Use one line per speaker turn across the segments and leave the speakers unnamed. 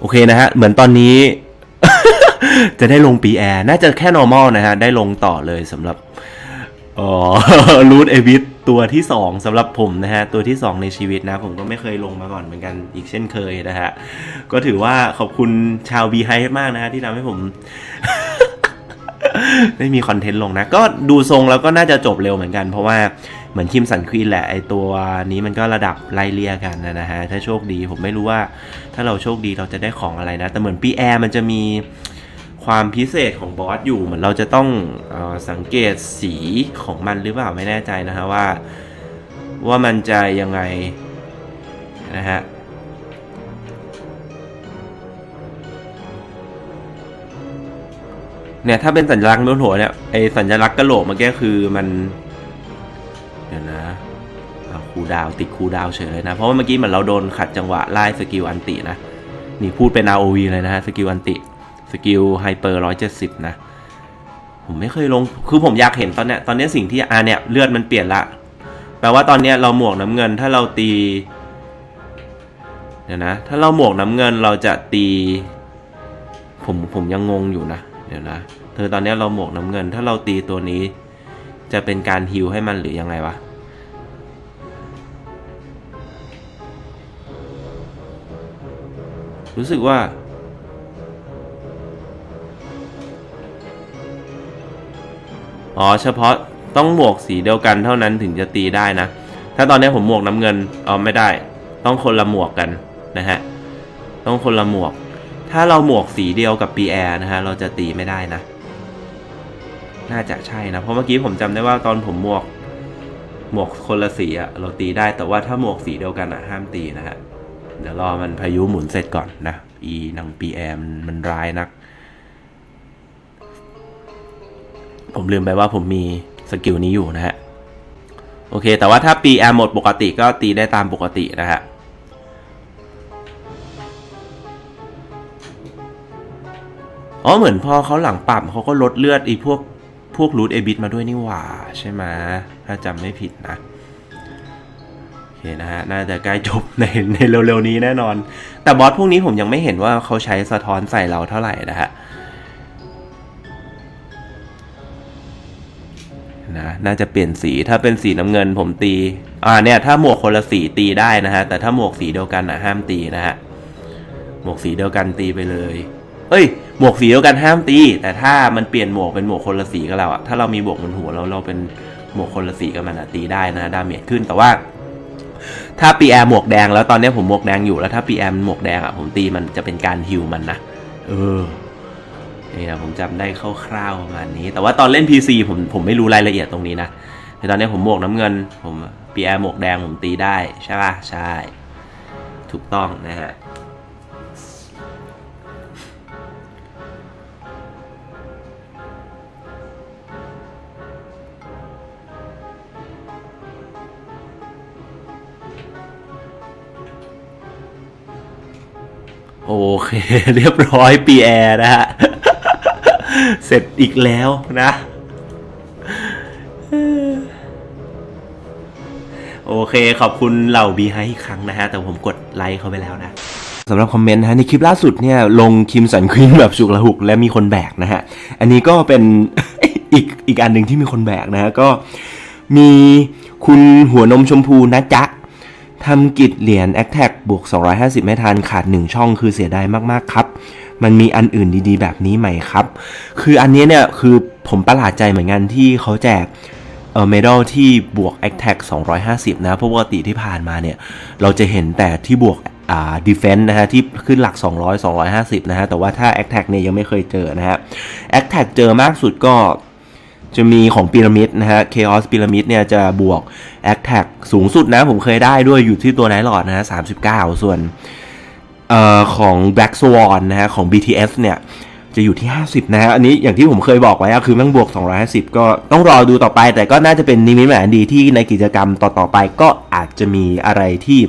โอเคนะฮะ เหมือนตอนนี้ จะได้ลงปีแอร์น่าจะแค่ normal นะฮะ ได้ลงต่อเลยสำหรับอ๋อรูทเอวิทตัวที่ 2สำหรับผมนะฮะ ตัวที่ 2 ในชีวิตนะ ผมก็ไม่เคยลงมาก่อนเหมือนกันอีกเช่นเคยนะฮะ ก็ถือว่าขอบคุณชาวบีไฮมากนะฮะ ที่ทำให้ผม ได้มีคอนเทนต์ลงนะ ก็ดูทรงแล้วก็น่าจะจบเร็วเหมือนกัน เพราะว่า เหมือนคิมสันควีนแหละไอตัวนี้มันก็ระดับไล่เลี่ยกันนะฮะ ถ้าโชคดีผมไม่รู้ว่า ถ้าเราโชคดีเราจะได้ของอะไรนะ แต่เหมือนปีแอร์มันจะมีความพิเศษของบอสอยู่เหมือนเราจะต้องออสังเกตสีของมันหรือเปล่าไม่แน่ใจนะฮะว่า ว่ามันจะยังไงนะฮะเนี่ยถ้าเป็นสัญลักษณ์บนหัวเนี่ยไอสัญลักษณ์กระโหลกเมื่อกี้คือมัน ดาวติดคูดาวเฉยเลยนะ เพราะว่าเมื่อกี้เหมือนเราโดนขัดจังหวะไล่สกิลอันตินะ นี่พูดเป็น ROV เลยนะฮะสกิลอันติสกิลไฮเปอร์ร้อยเจ็ดสิบนะ ผมไม่เคยลง คือผมอยากเห็นตอนเนี้ย ตอนเนี้ยสิ่งที่อ่าเนี่ยเลือดมันเปลี่ยนละ แปลว่าตอนเนี้ยเราหมวกน้ำเงินถ้าเราตี เดี๋ยวนะ ถ้าเราหมวกน้ำเงินเราจะตี ผมผมยังงงอยู่นะ เดี๋ยวนะ เธอตอนเนี้ยเราหมวกน้ำเงิน ถ้าเราตีตัวนี้ จะเป็นการฮิลให้มันหรือยังไงวะ รู้สึกว่า อ๋อเฉพาะต้องหมวกสีเดียวกันเท่านั้นถึงจะตีได้นะ ถ้าตอนนี้ผมหมวกน้ำเงินอ๋อไม่ได้ ต้องคนละหมวกกันนะฮะ ต้องคนละหมวก ถ้าเราหมวกสีเดียวกับปีแอร์นะฮะ เราจะตีไม่ได้นะ น่าจะใช่นะ เพราะเมื่อกี้ผมจำได้ว่าตอนผมหมวกหมวกคนละสีอะเราตีได้แต่ว่าถ้าหมวกสีเดียวกันอะห้ามตีนะฮะ เดี๋ยวรอมันพายุหมุนเสร็จก่อนนะ อีนางปีแอมมันร้ายนัก ผมลืมไปว่าผมมีสกิลนี้อยู่นะฮะ โอเค แต่ว่าถ้าปีแอมหมดปกติก็ตีได้ตามปกตินะฮะอ๋อเหมือนพอเขาหลังปรับเขาก็ลดเลือดไอีพวกพวกรูทเอบิทมาด้วยนี่หว่า ใช่ไหมถ้าจำไม่ผิดนะ คนะฮะ น่าจะใกล้จบในในเร็วๆนี้แน่นอน แต่บอสพวกนี้ผมยังไม่เห็นว่าเขาใช้สะท้อนใส่เราเท่าไหร่นะฮะนะน่าจะเปลี่ยนสีถ้าเป็นสีน้ำเงินผมตี อ่าเนี่ย ถ้าหมวกคนละสีตีได้นะฮะ แต่ถ้าหมวกสีเดียวกันอะห้ามตีนะฮะ หมวกสีเดียวกันตีไปเลย เอ้ย หมวกสีเดียวกันห้ามตี แต่ถ้ามันเปลี่ยนหมวกเป็นหมวกคนละสีกับเราอะถ้าเรามีหมวกบนหัวเราเราเป็นหมวกคนละสีกับมันอะตีได้นะดาเมจขึ้นแต่ว่า ถ้าปีแอร์หมวกแดงแล้วตอนนี้ผมหมวกแดงอยู่แล้วถ้าปีแอร์หมวกแดงอะผมตีมันจะเป็นการฮิวมันนะเออนี่นะผมจำได้คร่าวๆประมาณนี้ แต่ว่าตอนเล่น PC ผมผมไม่รู้รายละเอียดตรงนี้นะแต่ตอนนี้ผมหมวกน้ำเงิน ผมปีแอร์หมวกแดงผมตีได้ใช่ป่ะใช่ ถูกต้องนะฮะ โอเค เรียบร้อยปีแอร์นะฮะ เสร็จอีกแล้วนะ โอเค ขอบคุณเหล่าบีไฮอีกครั้งนะฮะ แต่ผมกดไลค์เขาไปแล้วนะสำหรับคอมเมนต์นะฮะในคลิปล่าสุดเนี่ย ลงคิมสันควีนแบบฉุกละหุกและมีคนแบกนะฮะ อันนี้ก็เป็นอีกอีกอันหนึ่งที่มีคนแบกนะฮะ ก็มีคุณหัวนมชมพูนะจ๊ะ ทำกิจเหรียญ a c t a c บวก 250 ไม่ทันขาด 1 ช่องคือเสียดายมากๆครับ มันมีอันอื่นดีๆ แบบนี้ไหมครับ คืออันนี้เนี่ยคือผมประหลาดใจเหมือนกันที่เขาแจกเออเมดัลที่บวก a c t a c 250 นะเพราะปกติที่ผ่านมาเนี่ย เราจะเห็นแต่ที่บวกอ่า defense นะฮะที่ขึ้นหลัก 200 250 นะฮะแต่ว่าถ้า a c t a c เนี่ยยังไม่เคยเจอนะฮะ a c t a c เจอมากสุดก็ จะมีของพีระมิดนะฮะ Chaos พีระมิดเนี่ยจะบวก a t t a c สูงสุดนะ ผมเคยได้ด้วยอยู่ที่ตัวไนท์ลอดนะฮะ39ส่วนเอ่อของ Black Swan นะฮะ ของ BTS เนี่ย จะอยู่ที่ 50 นะฮะ อันนี้อย่างที่ผมเคยบอกไว้คือมันบวก 250 ก็ต้องรอดูต่อไป แต่ก็น่าจะเป็นนิมิตหมายอันดีที่ในกิจกรรมต่อๆไปก็อาจจะมีอะไรที่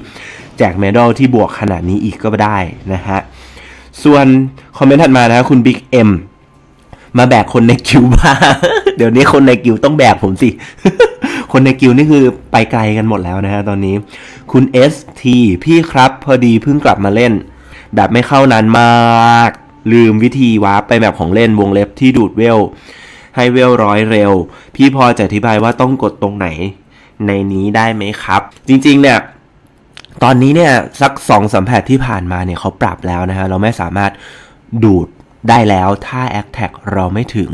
แจกเมดัลที่บวกขนาดนี้อีกก็ได้นะฮะ ส่วนคอมเมนต์ถัดมานะฮะคุณ Big M มาแบกคนในกิวบ้าเดี๋ยวนี้คนในกิวต้องแบกผมสิ คนในกิวนี่คือไปไกลกันหมดแล้วนะฮะตอนนี้ คุณ ST พี่ครับพอดีเพิ่งกลับมาเล่น แบบไม่เข้านานมาก ลืมวิธีวาร์ปไปแบบของเล่นวงเล็บที่ดูดเวล ให้เวลร้อยเร็ว พี่พอจะอธิบายว่าต้องกดตรงไหน ในนี้ได้ไหมครับ จริงๆเนี่ยตอนนี้เนี่ยสักสองสามแพทที่ผ่านมาเนี่ยเขาปรับแล้วนะฮะเราไม่สามารถดูด ได้แล้วถ้า a c t a g เราไม่ถึง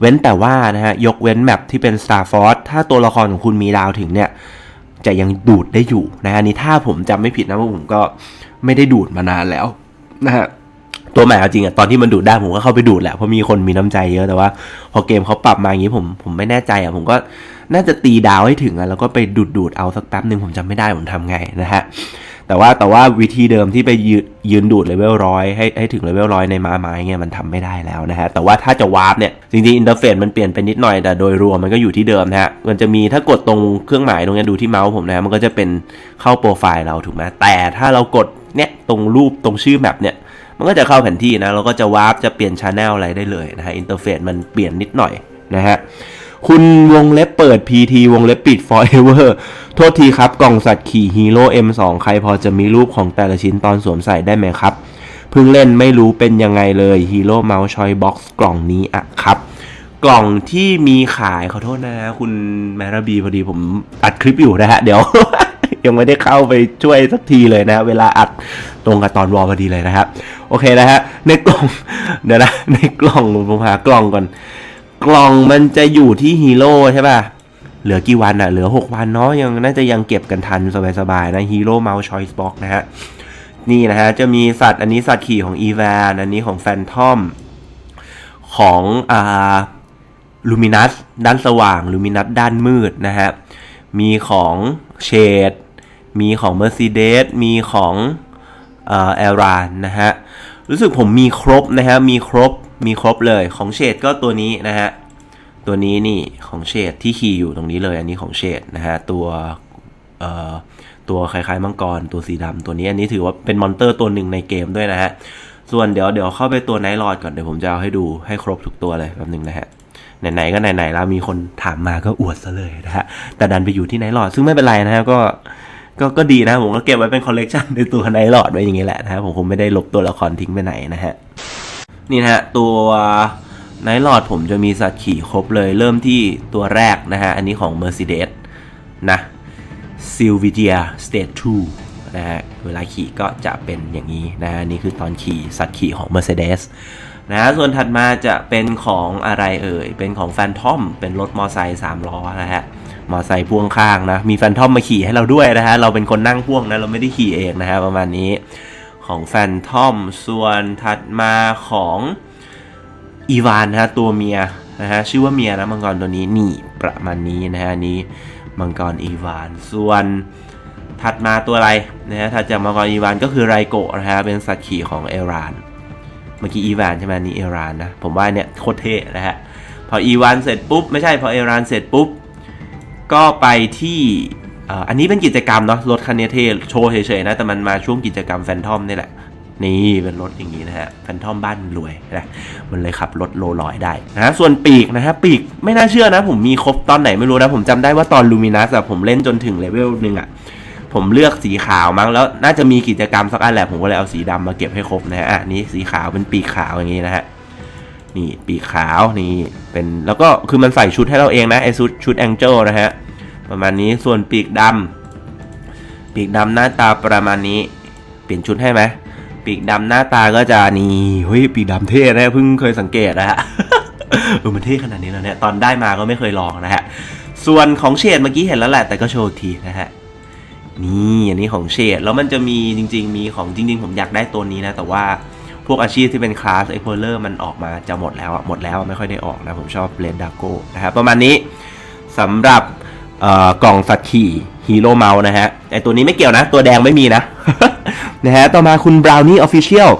เว้นแต่ว่านะฮะยกเว้นแมปที่เป็น Star Force ถ้าตัวละครของคุณมีดาวถึงเนี่ยจะยังดูดได้อยู่นะฮะนี้ถ้าผมจำไม่ผิดนะว่าผมก็ไม่ได้ดูดมานานแล้วนะฮะตัวใหม่เอาจริงอะตอนที่มันดูดได้ผมก็เข้าไปดูดแหละเพราะมีคนมีน้ำใจเยอะแต่ว่า พอเกมเขาปรับมาอย่างนี้ผมผมไม่แน่ใจอะผมก็น่าจะตีดาวให้ถึงอะแล้วก็ไปดูดดูดเอาสักแป๊บหนึ่งผมจำไม่ได้ผมทำไงนะฮะ แต่ว่าแต่ว่าวิธีเดิมที่ไปยืนยืนดูดเลเวลร้อยให้ให้ถึงเลเวลร้อยในม้าไม้เงี้ยมันทำไม่ได้แล้วนะฮะแต่ว่าถ้าจะวาร์ปเนี่ยจริงๆอินเทอร์เฟซมันเปลี่ยนไปนิดหน่อยแต่โดยรวมมันก็อยู่ที่เดิมนะฮะมันจะมีถ้ากดตรงเครื่องหมายตรงนี้ดูที่เมาส์ผมนะฮะมันก็จะเป็นเข้าโปรไฟล์เราถูกไหมแต่ถ้าเรากดเนี่ยตรงรูปตรงชื่อแมปเนี่ยมันก็จะเข้าแผนที่นะเราก็จะวาร์ปจะเปลี่ยนชาแนลอะไรได้เลยนะฮะอินเทอร์เฟซมันเปลี่ยนนิดหน่อยนะฮะ คุณวงเล็บเปิด PT วงเล็บปิด forever โทษทีครับกล่องสัตว์ขี่ฮีโร่ M2 ใครพอจะมีรูปของแต่ละชิ้นตอนสวมใส่ได้ไหมครับ เพิ่งเล่นไม่รู้เป็นยังไงเลยฮีโร่เมาส์ชอยบ็อกซ์กล่องนี้อะครับ กล่องที่มีขายขอโทษนะฮะคุณแมรบีพอดีผมอัดคลิปอยู่นะฮะ เดี๋ยว ยังไม่ได้เข้าไปช่วยสักทีเลยนะ เวลาอัดตรงกับตอนวอลพอดีเลยนะครับ โอเคนะฮะในกล่องเดี๋ยวนะในกล่องผมหากล่องก่อน กล่องมันจะอยู่ที่ฮีโร่ใช่ป่ะ เหลือกี่วันอะเหลือ 6 วันเนาะยังน่าจะยังเก็บกันทันสบายๆนะฮีโร่เมาส์ชอยส์บ็อกนะฮะ นี่นะฮะ จะมีสัตว์อันนี้สัตว์ขี่ของอีแวนอันนี้ของแฟนทอม ของอ่าลูมินัสด้านสว่างลูมินัสด้านมืดนะฮะ มีของเชดมีของ Mercedes มีของเอ่อแอรานนะฮะ รู้สึกผมมีครบนะฮะ มีครบ มีครบเลยของเชดก็ตัวนี้นะฮะ ตัวนี้นี่ของเชดที่ขี่อยู่ตรงนี้เลย อันนี้ของเชดนะฮะ ตัวเอ่อตัวคล้ายๆมังกรตัวสีดำตัวนี้อันนี้ถือว่าเป็นมอนเตอร์ตัวหนึ่งในเกมด้วยนะฮะ ส่วนเดี๋ยวเดี๋ยวเข้าไปตัวไนท์ลอดก่อนเดี๋ยวผมจะเอาให้ดูให้ครบทุกตัวเลยแป๊บหนึงนะฮะไหนๆก็ไหนๆแล้วมีคนถามมาก็อวดซะเลยนะฮะแต่ดันไปอยู่ที่ไนท์ลอดซึ่งไม่เป็นไรนะฮะก็ก็ก็ดีนะผมก็เก็บไว้เป็นคอลเลกชันในตัวไนท์ลอดไว้อย่างงี้แหละนะฮะผมคงไม่ได้ลบตัวละครทิ้งไปไหนนะฮะ นี่นะฮะตัวไนท์ลอดผมจะมีสัตว์ขี่ครบเลยเริ่มที่ตัวแรกนะฮะ อันนี้ของ Mercedes นะ s i l v i d i a State 2นะฮะ เวลาขี่ก็จะเป็นอย่างนี้นะฮะนี่คือตอนขี่สัตว์ขี่ของ Mercedes นะฮะส่วนถัดมาจะเป็นของอะไรเอ่ย เป็นของแฟนทอม เป็นรถมอไซค์3ล้อนะฮะ มอไซค์พ่วงข้างนะ มีแฟนทอมมาขี่ให้เราด้วยนะฮะ เราเป็นคนนั่งพ่วงนะ เราไม่ได้ขี่เองนะฮะประมาณนี้ ของแฟนทอม ส่วนถัดมาของอีวานนะฮะตัวเมียนะฮะชื่อว่าเมียนะมังกรตัวนี้นี่ประมาณนี้นะฮะนี้มังกรอีวาน ส่วนถัดมาตัวอะไรนะฮะถัดจากมังกรอีวานก็คือไรโกะนะฮะเป็นสัตว์ขี่ของเอราน เมื่อกี้อีวานใช่ไหมนี่เอรานนะผมว่าเนี่ยโคตรเท่นะฮะพออีวานเสร็จปุ๊บไม่ใช่พอเอรานเสร็จปุ๊บก็ไปที่ อันนี้เป็นกิจกรรมเนาะรถคันนี้เท่โชว์เฉยๆนะ แต่มันมาช่วงกิจกรรมแฟนทอมนี่แหละ นี่เป็นรถอย่างนี้นะฮะแฟนทอมบ้านรวยนะมันเลยขับรถโลลอยได้นะส่วนปีกนะฮะปีกไม่น่าเชื่อนะ ผมมีครบตอนไหนไม่รู้นะ ผมจำได้ว่าตอนลูมินัสอะผมเล่นจนถึงเลเวลหนึ่งอะผมเลือกสีขาวมั้งแล้วน่าจะมีกิจกรรมสักอันแหละผมก็เลยเอาสีดำมาเก็บให้ครบนะฮะอะนี่สีขาวเป็นปีกขาวอย่างนี้นะฮะนี่ปีกขาวนี่เป็นแล้วก็คือมันใส่ชุดให้เราเองนะไอชุดชุดแองเจิลนะฮะ ประมาณนี้ส่วนปีกดำปีกดำหน้าตาประมาณนี้ เปลี่ยนชุดให้ไหมปีกดำหน้าตาก็จะนี่เฮ้ยปีกดำเท่นะเพิ่งเคยสังเกตนะฮะเออมันเท่ขนาดนี้แล้วเนี่ยตอนได้มาก็ไม่เคยลองนะฮะส่วนของเฉดเมื่อกี้เห็นแล้วแหละแต่ก็โชว์ทีนะฮะนี่อันนี้ของเชดแล้วมันจะมีจริง ๆ มีของจริง ๆ ผมอยากได้ตัวนี้นะ แต่ว่าพวกอาชีพที่เป็นคลาสเอ็กโพเลอร์มันออกมาจะหมดแล้วอะหมดแล้วไม่ค่อยได้ออกนะ ผมชอบเลนดาโก้นะครับประมาณนี้สำหรับ กล่องสัตว์ขี่ฮีโร่เมานะฮะไอตัวนี้ไม่เกี่ยวนะ ตัวแดงไม่มีนะนะฮะต่อมาคุณบราวนี่ออฟฟิเชียล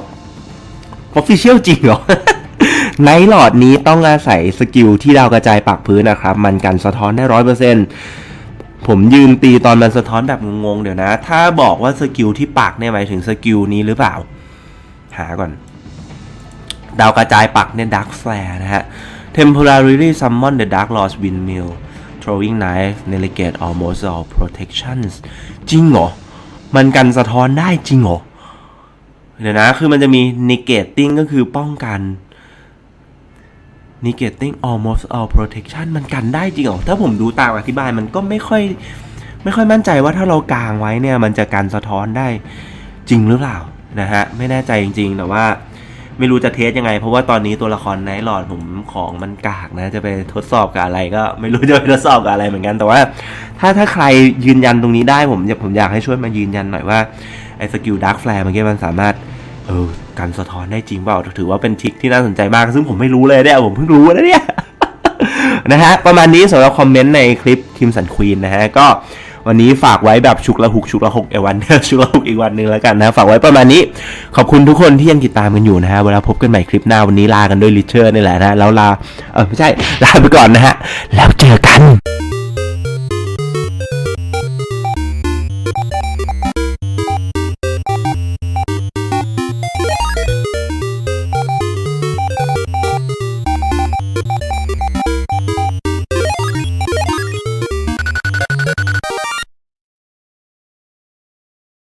ออฟฟิเชียลจริงเหรอไนท์หลอดนี้ต้องอาศัยสกิลที่ดาวกระจายปักพื้นนะครับ มันกันสะท้อนได้ร้อยเปอร์เซ็นต์ผมยืนตีตอนมันสะท้อนแบบงงๆ เดี๋ยวนะ ถ้าบอกว่าสกิลที่ปักเนี่ยหมายถึงสกิลนี้หรือเปล่า หาก่อน ดาวกระจายปักเนี่ย Dark Flare นะฮะ Temporarily summon the Dark lord Windmill Throwing Knife Negate almost all protections จริงเหรอ มันกันสะท้อนได้จริงเหรอ เดี๋ยวนะ คือมันจะมี negating ก็คือป้องกัน negating almost all protection มันกันได้จริงเหรอ ถ้าผมดูตามอธิบายมันก็ไม่ค่อย ไม่ค่อยมั่นใจว่าถ้าเรากางไว้เนี่ย มันจะกันสะท้อนได้จริงหรือเปล่านะฮะ ไม่แน่ใจจริง ๆ แต่ว่า ไม่รู้จะเทสยังไง เพราะว่าตอนนี้ตัวละครไนท์หลอดผมของมันกากนะ จะไปทดสอบกับอะไรก็ไม่รู้จะไปทดสอบกับอะไรเหมือนกัน แต่ว่าถ้าถ้าใครยืนยันตรงนี้ได้ผมผมอยากให้ช่วยมายืนยันหน่อยว่าไอ้สกิลดาร์กแฟร์เมื่อกี้มันสามารถเออกันสะท้อนได้จริงเปล่าถือว่าเป็นทริคที่น่าสนใจมาก ซึ่งผมไม่รู้เลยเนี่ยผมเพิ่งรู้นะเนี่ยนะฮะประมาณนี้สำหรับคอมเมนต์ในคลิปคิมสันควีนนะฮะก็ วันนี้ฝากไว้แบบชุกละหุกชุกละหกเอวันชุกละหุกอีกวันหนึ่งแล้วกันนะ ฝากไว้ประมาณนี้ ขอบคุณทุกคนที่ยังติดตามกันอยู่นะฮะ เวลาพบกันใหม่คลิปหน้าวันนี้ลากันด้วยลิเชอร์นี่แหละนะ แล้วลา เออไม่ใช่ ลาไปก่อนนะฮะ แล้วเจอกัน